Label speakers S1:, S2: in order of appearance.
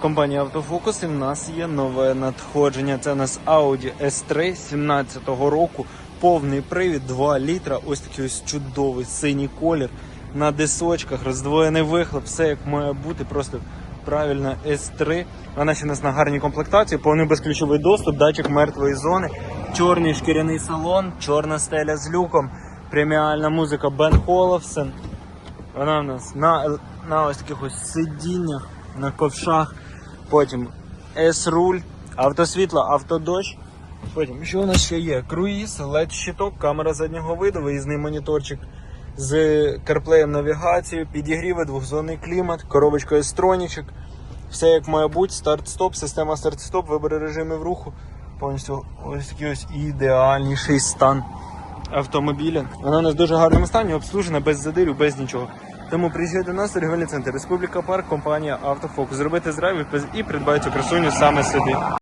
S1: Компанія Автофокус і в нас є нове надходження. Це у нас Audi S3 17-го року. Повний привід, 2 літра. Ось такий ось чудовий синій колір. На дисочках, роздвоєний вихлоп, все як має бути, просто правильно S3. Вона ще у нас на гарній комплектації, повний безключовий доступ, датчик мертвої зони, чорний шкіряний салон, чорна стеля з люком, преміальна музика Бен Холовсен. Вона в нас на, на ось таких ось сидіннях, на ковшах. Потім S-руль, автосвітло, автодощ. Потім, що у нас ще є? Круїз, led щиток, камера заднього виду, виїзний моніторчик з CarPlay навігацією, підігріви, двохзонний клімат, коробочка S-тронічок. Все як має бути, старт-стоп, система старт-стоп, вибори режимів руху. Повністю ось такий ось ідеальніший стан автомобіля. Вона у нас в дуже гарному стані, обслужена без задирів, без нічого. Тому приїжджайте до нас, регіональний центр Республіка Парк, компанія Автофокус. Зробити зрайв і придбайте цю красуню саме собі.